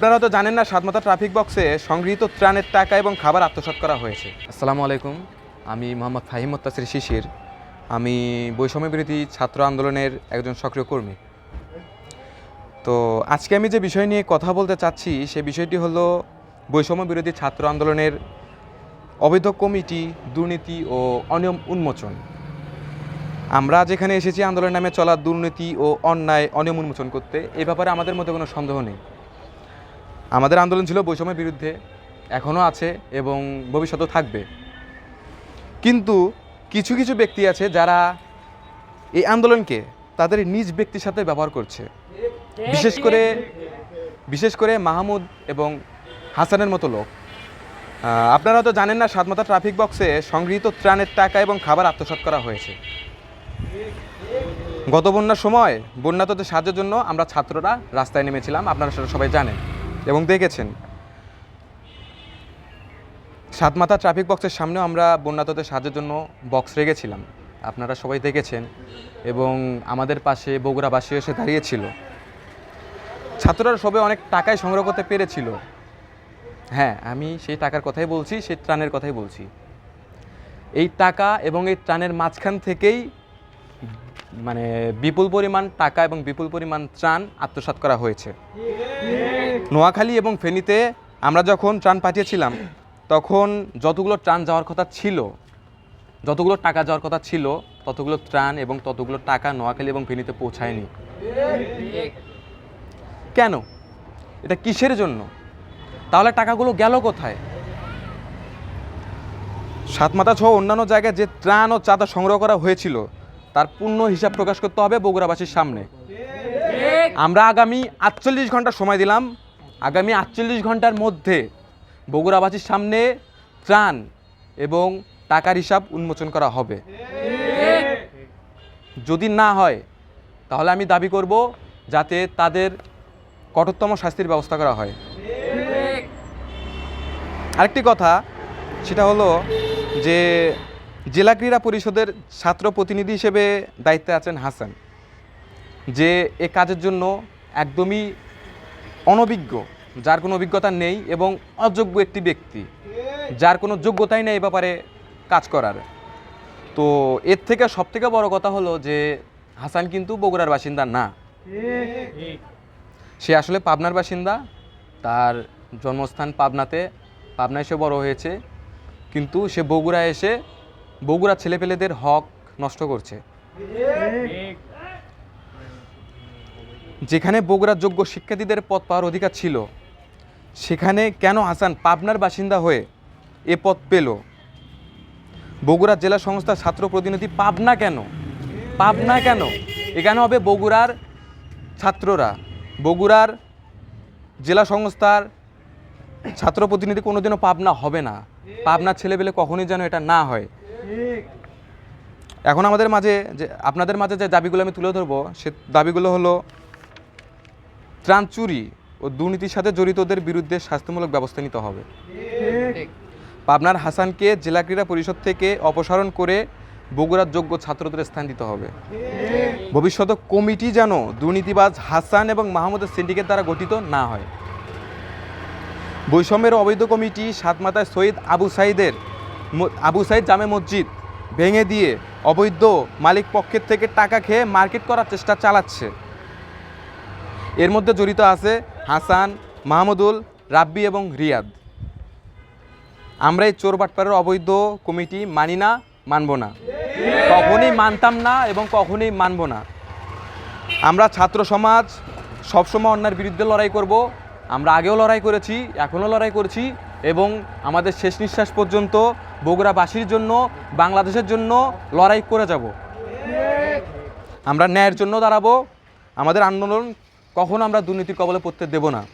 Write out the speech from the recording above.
আপনারা তো জানেন না সাতমাতা ট্রাফিক বক্সে সংগৃহীত ত্রাণের টাকা এবং খাবার আত্মসাৎ করা হয়েছে। আসসালামু আলাইকুম, আমি মোহাম্মদ ফাহিম মোত্তাসির শিশির। আমি বৈষম্য বিরোধী ছাত্র আন্দোলনের একজন সক্রিয় কর্মী। তো আজকে আমি যে বিষয় নিয়ে কথা বলতে চাচ্ছি, সে বিষয়টি হলো বৈষম্য বিরোধী ছাত্র আন্দোলনের অবৈধ কমিটি, দুর্নীতি ও অনিয়ম উন্মোচন। আমরা যেখানে এসেছি আন্দোলন নামে চলা দুর্নীতি ও অন্যায়, অনিয়ম উন্মোচন করতে, এ ব্যাপারে আমাদের মধ্যে কোনো সন্দেহ নেই। আমাদের আন্দোলন ছিল বৈষম্যের বিরুদ্ধে, এখনও আছে এবং ভবিষ্যতেও থাকবে। কিন্তু কিছু কিছু ব্যক্তি আছে যারা এই আন্দোলনকে তাদের নিজ ব্যক্তির সাথে ব্যবহার করছে। বিশেষ করে বিশেষ করে মাহমুদ এবং হাসানের মতো লোক। আপনারা তো জানেন না সাতমাতা ট্রাফিক বক্সে সংগৃহীত ত্রাণের টাকা এবং খাবার আত্মসাৎ করা হয়েছে। গত বন্যার সময় বন্যাতদের সাহায্যের জন্য আমরা ছাত্ররা রাস্তায় নেমেছিলাম, আপনারা সেটা সবাই জানেন। এবং দেখেছেন। সাতমাথা ট্রাফিক বক্সের সামনেও আমরা বন্যাতদের সাহায্যের জন্য বক্স রেখেছিলাম। আপনারা সবাই দেখেছেন এবং আমাদের পাশে বগুড়াবাসী এসে দাঁড়িয়েছিল। ছাত্ররা সবাই অনেক টাকায় সংগ্রহ করতে পেরেছিল। হ্যাঁ আমি সেই টাকার কথাই বলছি, সেই ত্রাণের কথাই বলছি। এই টাকা এবং এই ত্রাণের মাঝখান থেকেই মানে বিপুল পরিমাণ টাকা এবং বিপুল পরিমাণ ত্রাণ আত্মসাৎ করা হয়েছে। নোয়াখালী এবং ফেনীতে আমরা যখন ত্রাণ পাঠিয়েছিলাম, তখন যতগুলো ত্রাণ যাওয়ার কথা ছিল, যতগুলো টাকা যাওয়ার কথা ছিল, ততগুলো ত্রাণ এবং ততগুলো টাকা নোয়াখালী এবং ফেনীতে পৌঁছায়নি। কেন? এটা কিসের জন্য? তাহলে টাকাগুলো গেল কোথায়? সাতমাথা সহ অন্যান্য জায়গায় যে ত্রাণ ও চাঁদা সংগ্রহ করা হয়েছিল, তার পূর্ণ হিসাব প্রকাশ করতে হবে বগুড়াবাসীর সামনে। আমরা আগামী আটচল্লিশ ঘণ্টা সময় দিলাম আগামী আটচল্লিশ ঘণ্টার মধ্যে বগুড়াবাসীর সামনে ত্রাণ এবং টাকার হিসাব উন্মোচন করা হবে। যদি না হয়, তাহলে আমি দাবি করব যাতে তাদের কঠোরতম শাস্তির ব্যবস্থা করা হয়। আরেকটি কথা, সেটা হলো যে জেলা ক্রীড়া পরিষদের ছাত্র প্রতিনিধি হিসেবে দায়িত্বে আছেন হাসান, যে এ কাজের জন্য একদমই অনভিজ্ঞ, যার কোনো অভিজ্ঞতা নেই এবং অযোগ্য একটি ব্যক্তি, যার কোনো যোগ্যতাই নেই ব্যাপারে কাজ করার। তো এর থেকে সব থেকে বড় কথা হলো যে, হাসান কিন্তু বগুড়ার বাসিন্দা না। সে আসলে পাবনার বাসিন্দা, তার জন্মস্থান পাবনাতে। পাবনা এসে বড় হয়েছে, কিন্তু সে বগুড়া এসে বগুড়া ছেলেপেলেদের হক নষ্ট করছে। যেখানে বগুড়ার যোগ্য শিক্ষার্থীদের পদ পাওয়ার অধিকার ছিল, সেখানে কেন হাসান পাবনার বাসিন্দা হয়ে এ পদ পেল? বগুড়া জেলা সংস্থার ছাত্র প্রতিনিধি পাবনা কেন? পাবনা কেন? এখানে হবে বগুড়ার ছাত্ররা। বগুড়ার জেলা সংস্থার ছাত্র প্রতিনিধি কোনোদিনও পাবনা হবে না। পাবনার ছেলেবেলে কখনোই যেন এটা না হয়। এখন আমাদের মাঝে যে, আপনাদের মাঝে যে দাবিগুলো আমি তুলে ধরবো, সে দাবিগুলো হলো ত্রাণ চুরি ও দুর্নীতির সাথে জড়িতদের বিরুদ্ধে শাস্তিমূলক ব্যবস্থা নিতে হবে। পাবনার হাসানকে জেলা ক্রীড়া পরিষদ থেকে অপসারণ করে বগুড়ার যোগ্য ছাত্রদের স্থান দিতে হবে। ভবিষ্যতে কমিটি যেন দুর্নীতিবাজ হাসান এবং মাহমুদের সিন্ডিকেট দ্বারা গঠিত না হয়। বৈষম্যের অবৈধ কমিটি সাতমাতায় সৈয়দ আবু সাইদের আবু সাইদ জামে মসজিদ ভেঙে দিয়ে অবৈধ মালিক পক্ষের থেকে টাকা খেয়ে মার্কেট করার চেষ্টা চালাচ্ছে। এর মধ্যে জড়িত আছে হাসান, মাহমুদুল, রাব্বি এবং রিয়াদ। আমরা এই চোর বাটপাড়ের অবৈধ কমিটি মানি না, মানব না। কখনোই মানতাম না এবং কখনই মানব না। আমরা ছাত্র সমাজ, সবসময় অন্যায়ের বিরুদ্ধে লড়াই করব। আমরা আগেও লড়াই করেছি, এখনও লড়াই করছি এবং আমাদের শেষ নিঃশ্বাস পর্যন্ত বগুড়াবাসীর জন্য, বাংলাদেশের জন্য লড়াই করে যাব। আমরা ন্যায়ের জন্য দাঁড়াবো। আমাদের আন্দোলন কখনো আমরা দুর্নীতির কবলে পড়তে দেব না।